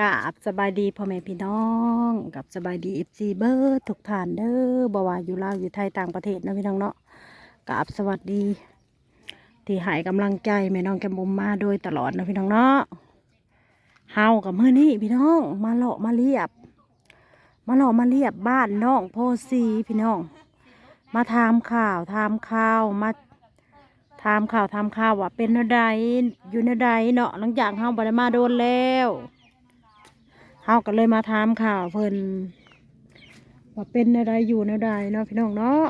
กับสบายดีพ่อแม่พี่น้องกับสบายดีเอฟซีเบิร์ดทุกท่านเด้อบ่ว่าอยู่ลาวอยู่ไทยต่างประเทศนะพี่น้องเนาะกับสวัสดี ที่หายกำลังใจแม่น้องแกมบุมมาโดยตลอดนะพี่น้องเนาะเฮากับเมื่อนี้พี่น้อง มาเลาะมาเรียบ มาเลาะมาเรียบบ้านน้องโพสีพี่น้อง มาทำข่าวทำข่าวมาทำข่าวทำข่าวว่าเป็นแนวใดอยู่แนใดเนาะหลังจากเฮาบ่ได้มาโดนแล้ว เฮาก็เลยมาทำข่าวเพิ่นว่าเป็นแนวใดอยู่แนวใดเนาะพี่น้องเนาะ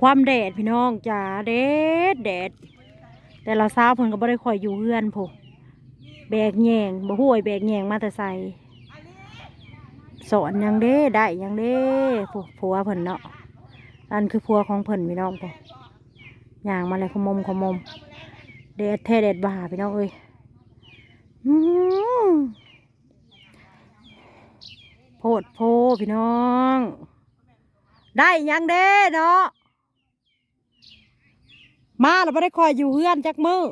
ความแดดพี่น้องจ๋าแดดแดด แต่ละเช้าเพิ่นก็บ่ได้ค่อยอยู่เฮือนพวกแบกแยงบ่ห่วยแบกแยงมาแต่ใส่สอนยังเด้ได้ยังเด้ผัวผัวเพิ่นเนาะนั่นคือผัวของเพิ่นพี่น้องปะย่างมาเลยขมมขมมเด็ดแท้เด็ดบ่าพี่น้องเอ้ย โพดโพพี่น้อง ได้ยังเด้เนาะ มาแล้วไม่ได้คอยอยู่เฮือนจักมือ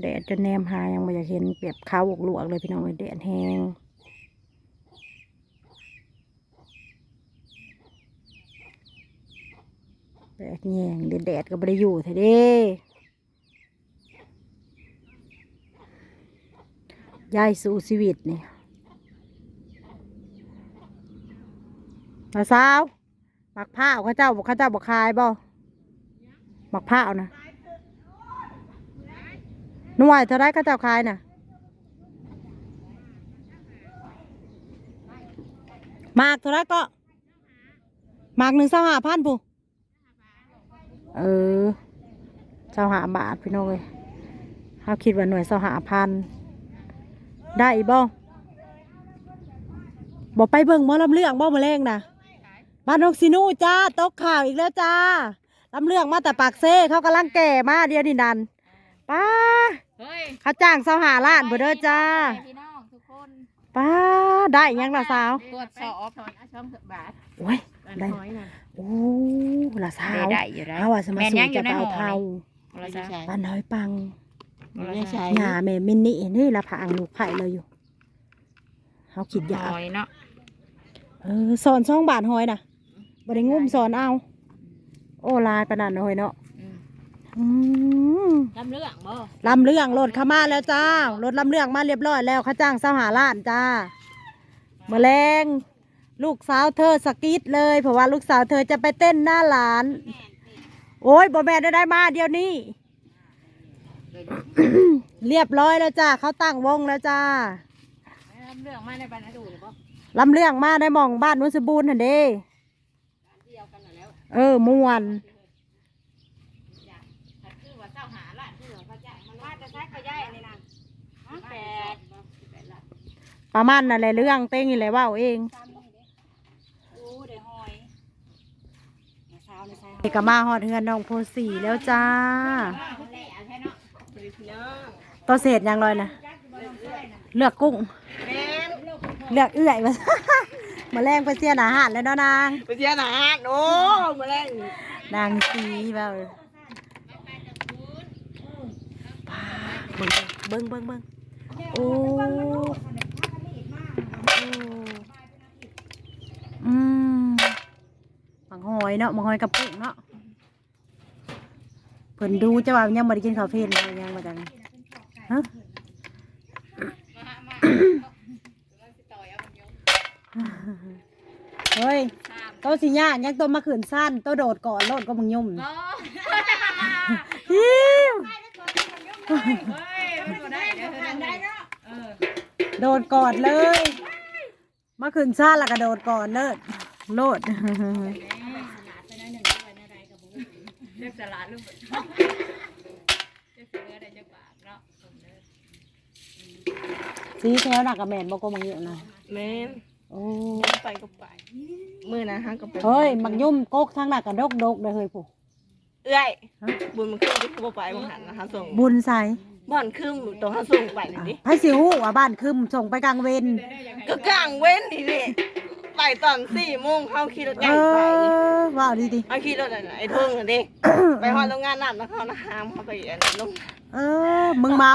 แดดจนแนมหายังไม่อยากเห็นเปียบขาวลวกเลยพี่น้องแดดแห้ง แดดแยงเดดแดดก็ไม่ได้อยู่เถอะเด้ยายสู้ชีวิตนี่มาสาวหมักผ้าข้าเจ้าบอกข้าเจ้าบอกคายบ่มักผ้านะนวยเท่าไรก็เจ้าขายน่ะหมากเท่าไรก็หมากหนึ่งเศร้าหาพันผู้ เออเศร้าหาบาทพี่น้องเลยเขาคิดว่าหน่วยเศร้าหาพันได้อีบ่บอกไปเบิ่งหมอลำเรื่องบ่มาแรงนะบ้านนกซินูจ้าตกข่าวอีกแล้วจ้าลำเรื่องมาแต่ปากเซ่เขากำลังแก่มาเดียวนี่นันป้าเฮ้ยเขาจ้างเสาหาล้านเบอเด้อจ้าพี่น้องทุกคนป้าได้หยังละสาวตรวจสอบถอนอาช่องบาทโอ้ยได้น้อยนะ โอ้ละสาวได้อยู่ได้เอาว่าสมาแม่นสูยังงอยู่จะในเปาหม้อเทาเราจะใช้บ้านน้อยปังไม่ใช่หญ้าแม่มินนี่นี่ละผางลูกไผ่เลยอยู่เขาคิดยาน้อยเนาะเออสอนช่องบาทหอยน่ะบ่ได้งุ่มสอนเอา โอ้ลายปานนันหอยเนาะอืม ลำเรื่องบ่ลำเรื่องรถเข้ามาแล้วจ้ารถลำเรื่องมาเรียบร้อยแล้วเขาจ้างเสาหาล้านจ้าแมลง ลูกสาวเธอสกิดเลย เพราะว่าลูกสาวเธอจะไปเต้นหน้าหลาน โอ้ยบ่แม่นได้ได้มาเดี๋ยวนี้ เรียบร้อยแล้วจ้าเขาตั้งวงแล้วจ้าลำเรื่องมาในบ้านดูหรือบ่ลำเรื่องมาได้หมองบ้านนุสบูรณ์หันเด้เดียวกันแล้วเออมวนคือว่าเจ้าหาละคือว่าพระเจ้ามันว่าจะใช้ขยายนี่นะแปดประมาณนั่นแหละเรื่องเต้งนี่แหละเว่าเอง โอ้ได้หอยเช้าในใช้ เอกมาฮอดเฮือนน้องโพสีแล้วจ้าแล้วแค่เนาะพี่น้องตัวเศษยังลอยนะเลือกกุ้ง เลือกเอื้อยมามาแรงไปเสียนอาหารแล้วเนาะนางไปเสียหนาโอ้มาแรงนางสีแบบเบิ้งเบิ้งเบิ้งโอ้โอ้อืมมังห อยเนาะมังหอยกับกุ้งเนาะเพิ่นดูจะว่ายังบ่ได้กินข้าวเพลนยยังมาจังฮะเฮ้ยโตสิยากยังโตมาขืนสั้นโตโดดก่อนโลดก็มึงยุ่มฮิวโดดก่อนเลย มาขืนสั้นล้วก็โดดก่อนเลิศโลด เลือกสลัดลูกเลือกเสือได้จักบาทเนาะสีแถวหนักกับแมนบอกก็มังเยอะนะแม่นโอ้ไปก็ไปมือนะฮะก็ไปเฮ้ยมังยุ่มโกกทางหนักกับดกดกเลยเฮ้ยผู้เอ้ยบุญมันขึ้นที่เขาไปบางหันนะคะส่งบุญใส่บบ่อนคืมตรงห้าส่งไปนี่ดิไผสิฮู้ว่าบ้านคึมส่งไปกลางเวรก็กลางเว้นนี่ดิ ไปตอนสี่โมงเขาขี่รถใหเอญ่ไปอว้าวดีดีเขาขี่รถอะไรไอ้เทิงอะดิไปฮอดโรงงานน้ำแล้วเขานะหามเขาไปอันนั้นลงเออมึงเมา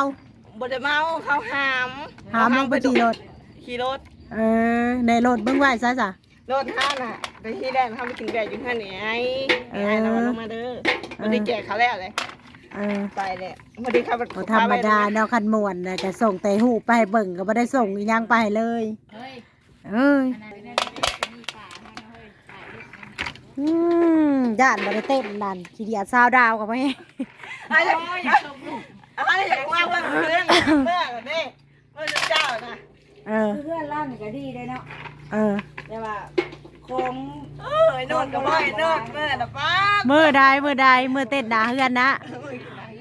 บ่ได้เมาเขาหามหามลงไปขี่รถขี่รถเออในรถมึงไหวซะจ้ะรถห้าน่ะไปที่แรกเขาไปกินแบกอยู่ข้างไหนไอ้เออไอ้เราลงมาเด้อบ่ได้แจกเขาแล้วเลยเออไปเลยบ่ได้ขับรถบ่ธรรมดาเนาะคันม่วนน่ะจะส่งแต่หูปไปให้เบิ่งก็บ่ได้ส่งอีหยังไปให้เลยเฮ้ยเอ้ยอันนั้นเป็นอะไรเป็นมีป่าให้นะเฮ้ยป่าลูกนะ อืมย่านบ่ได้เต้นนั่นขี้เดียดซาวดาวกับแม่อะไรโอ้ยอย่าตบลูกอะไรอยากว่าเพื่อนเพื่อนเพื่อนนี่เพื่อนเจ้านะเออเพื่อนล่างก็ดีเลยเนาะเออแต่ว่าคงเออไอ้โนนกับไอ้โนนเพื่อนนะป้ามื้อใดมื้อใดมื้อเต้นหน้าเฮือนนะ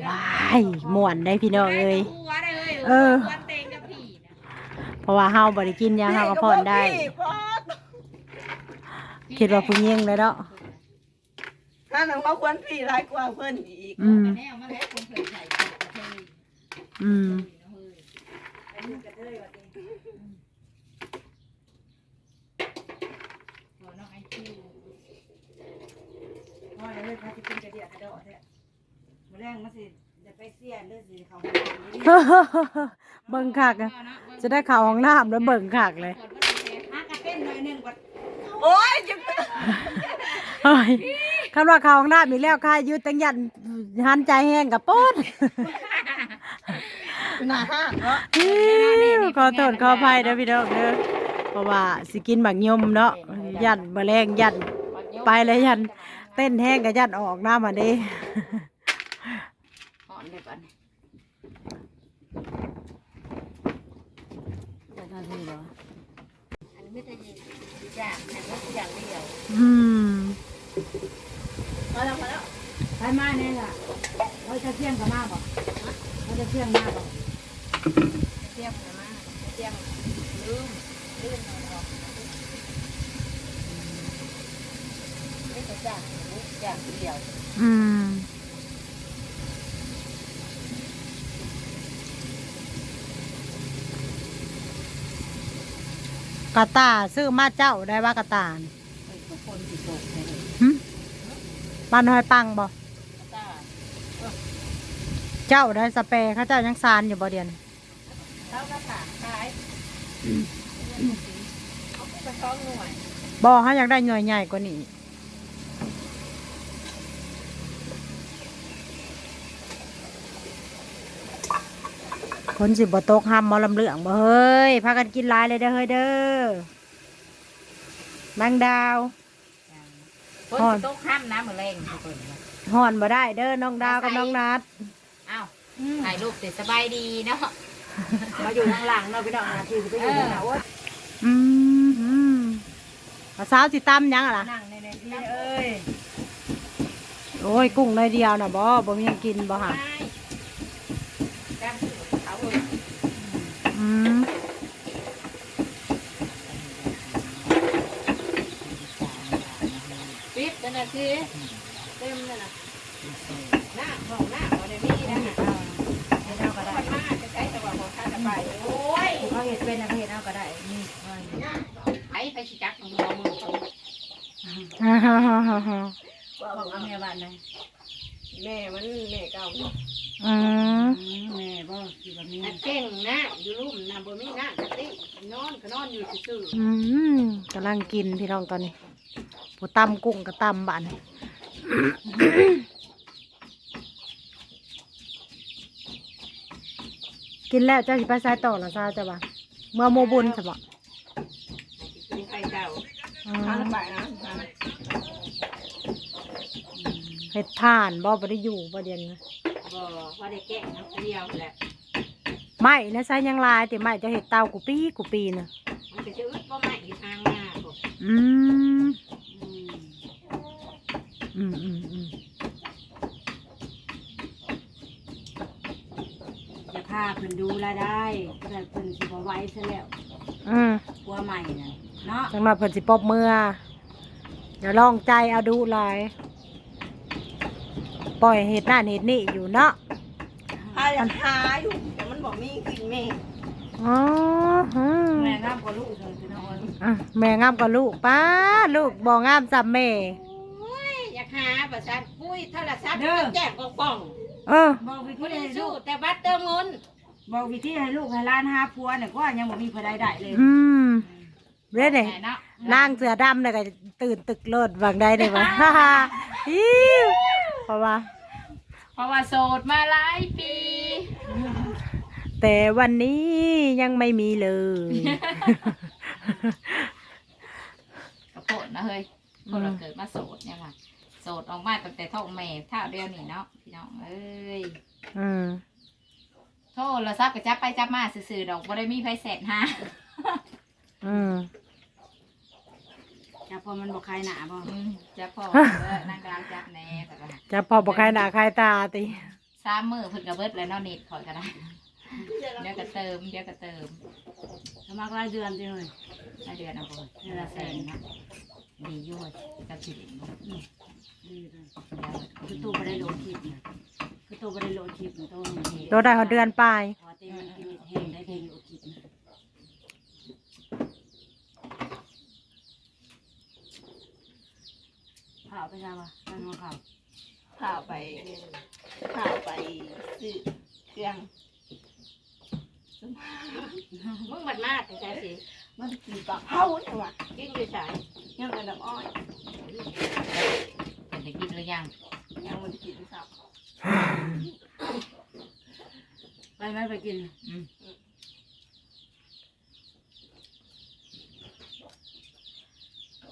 ว้ายม่วนได้พี่น้องเอ้ยหัวได้เลยเออวันเตงกับผีนะเพราะว่าเฮาบ่ได้กินหยังเฮาก็พรได้ คิดว่าผู้หญิงเลยเนาะถ้าหนังว่าควรพี่ร้ายกว่าเพื่อนอีกอืมแน่มาแล้วคนเคยใส่กระเทยอืมขอน้องไอคิวพ่อเลยพาที่เป็นกระเดียกระโดดเนี่ยมื้อแรงมาสิเดี๋ยวไปเสียเด้อสิเขาเบิ่งคักอะจะได้เข้าห้องน้ำแล้วเบิ่งคักเลยกดว่าจะแพ้หากระเต้นหน่อยหนึงบัดโอ้ยจะเฮ้ ยคำว่าเข้าห้องน้ำอีกแล้วค่ะอยู่ตังยันหันใจแห้งกับโป๊ดหน้าห้างเนาะอิ๊วขอโทษขออภัยเด้อพี่น้องเด้อเพราะว่าสิกินหมักยมเนาะยันแมลงยันไปแล้วยันเต้นแห้งกับยันออกหน้ามาเด้หอนเลยปันจะทำที่บ่อันนี้ไม่ได้ยินอย่างแต่ว่าอย่างเดียวอืม มาแล้วมาแล้วไปมาเนี่ยล่ะเราจะเที่ยงกับมาบ่เราจะเที่ยงมาบ่เที่ยงนะมาเที่ยงลืมลืมนอนออกไม่ต้องจ้างอย่างเดียวอืมกระตาซื้อมาเจ้าได้ว่ากระตาน่ทุกคนสิตกเลยหึ บ้านน้อยปังบ่จ้าเจ้าได้สเปรย์เขาเจ้ายังซานอยู่บ่เดียนเขาก็ฝากขายเอาไปท้องหน่วยบ่เขาอยากได้หน่วยใหญ่กว่านี้คนสิบ่ตกห้ามหมอลำเหลืองบ่เฮ้ยพากันกินหลายเลยเด้อเฮ้ยเด้อแมงดาว คนสิตกข้ามน้ำมือแรงทุกคนนะห่อนบ่ได้เด้อน้องดาวกับน้องนัดอ้าวถ่ายรูปติดสบายดีเนาะมาอยู่ข้างหลังเนาะพี่น้องนะที่ไปอยู่ข้างหน้าโอ๊ยอืมอืมภาษาวสิตำหยังอะล่ะ นั่งในในที่เอ้ย โอ้ยกุ้งน้อยเดียวน่ะบ่บ่มีหยังกินบ่ฮะแก้มเขาเออ อืม ปิดเป็ นนาทีเต็มเลยนะหน้าของหน้าของเดมี่นะฮะเฮ็ดเอาก็ได้คนมากจะใช้ตัวของข้าจะไปโอ้ยเขาเฮ็ดเป็นนะเฮ็ดเอาก็ได้นี่เอ้ยไอ้ไปชิจักของหัวมือเขาฮ่าฮ่าฮ่าฮ่าฮ่าบอกเอาแม่บ้านเลยแม่มันแม่เก่าอืมอืมแม่บ่ที่แบบนี้อันเก่งนะอยู่รุ่มนะบ่มีนะกะตินอนก็นอนอยู่ซื่ออืมกำลังกินพี่น้องตอนนี้ ผู้ตำกุ้งกับตำบันกินแล้วเจ้าสิไปสายต่อหรอซาจ้ะบ่ะเมื่อโมบุญใช่บ่มีใครเก่าอืทานมไปนะเฮ็ดทานบ่บ่ได้อยู่บ่เดียนนะๆบ่ว่าได้แก่งน้ำเดียวแหละไม่นะใช้ยังลายแต่ไม่จะเห็ดเตากูปีกูปีนะมันจะอึดบ่ใหม่อยู่ทางหน้าผมอืม อืมอืมอืมอืมจะพาเพิ่นดูแลได้แต่เพิ่นสิบ่ไหว้ซะแล้วอืมกลัวใหม่น่ะเนาะจังหวะเพิ่นสิปบมืออย่าลองใจเอาดูหลายปล่อยเห็ดนั่นเห็ดนี่อยู่เนาะพาอยากหาอยู่แต่มันบอกมีกินแม่อ๋ออืมแม่งามกว่าลูกเลยพี่น้องเอ้ยอะแม่งามกว่าลูกป้าลูกบ่งามซ้ำแม่โอ้ยอยาก หาประชาปุ้ยโทรศัพท์แจ้งกองป่องเออ บอกวิไม่ธีได้ให้ลูสู้กแต่บัตรเติมเงินบอกวิธีให้ลูกให้ร้านหาผัวเนี่ยก็ยังบ่มีผู้ใดได้เลยอืมเด้เนี่ยไหนเนาะนางเสือดำเนี่ยก็ตื่นตึกโลดบางได้เลยวะ ฮ่าฮ่าอิ๊วเพราะว่า เพราะว่าโสดมาหลายปีแต่วันนี้ยังไม่มีเลย กระโปดนะเฮ้ยคนเราเกิดมาโสดเนี่ยว่ะ โสดออกมาตั้งแต่ท้องแม่เท่าเดียวนี่เนาะพี่น้องเอ้ยอืมโทษเราซับไปจับไปจับมาซื่อๆดอกบ่ได้มีไฟแสนห้าอืมจะพอมันบอกใครหนาบ่อืมจับพ่อเออนั่งกลางจับแหน่แต่ว่าจะพอบอกใครหนาใครตาติสามมือเพิ่นกระเบิดแล้วเนาะเน็ตขอยก็ได้เดี๋ยวก็เติมเดี๋ยวก็เติมสมัครรายเดือนจังเลยในเดือนเอาบ่เดือนละแสนเนาะ ดีอยู่เว้ยกับสิริบ่ดีเลยคือตู้บ่ได้โหลดคลิปนะคือตู้บ่ได้โหลดคลิปนะตู้นี่ตัวได้เขาเดือนปลายพอเต็มกินแห้งได้เพลงโหลดคลิปนะข่าวไปทำอะทำข่าวข่าวไปข่าวไปซื้อเครื่องมึงบัดมากใช่สิมันกินปลาเผาเนี่ยว่ะกินอยู่ใช่ ยังกระดับอ้อยเพิ่นได้กินหรือยังยังมันกินสับไปไหมไปกินอืม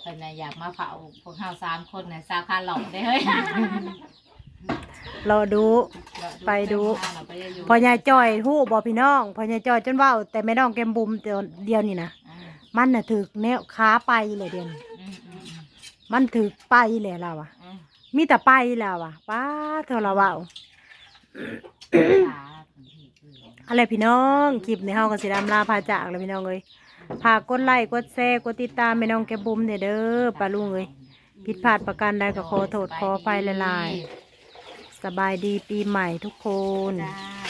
เพิ่นน่ะอยากมาเผาพวกเฮาสามคนน่ะสาวคาหลอกได้เฮ้ยรอดู ไปดูเราไปอยู่พอยายจ้อยฮู้บ่พี่น้อง พอยายจ้อยจนเว่าแต่ไม่น้องแกมบุมเดียวเดียวนี่นะอ่ามันน่ะถึกแนวขาไปเลยเดียวนี้อืมอืมอื มมันถึกไปเลยเราอะอืมมีแต่ไปแล้วอะป้าเท่าเราเว่าขาคนที่คืออะไรพี่น้องคลิปในเฮาก็สิดำลาพาจากแล้วพี่น้องเอ้ยพากกดไลค์กดแชร์กดติดตามแม่น้องแกมบุมเด้อเด้อป้าลุงเอ้ยผิดพลาดประการใดก็ขอโทษขออภัยหลายๆสบายดีปีใหม่ทุกคน จ้า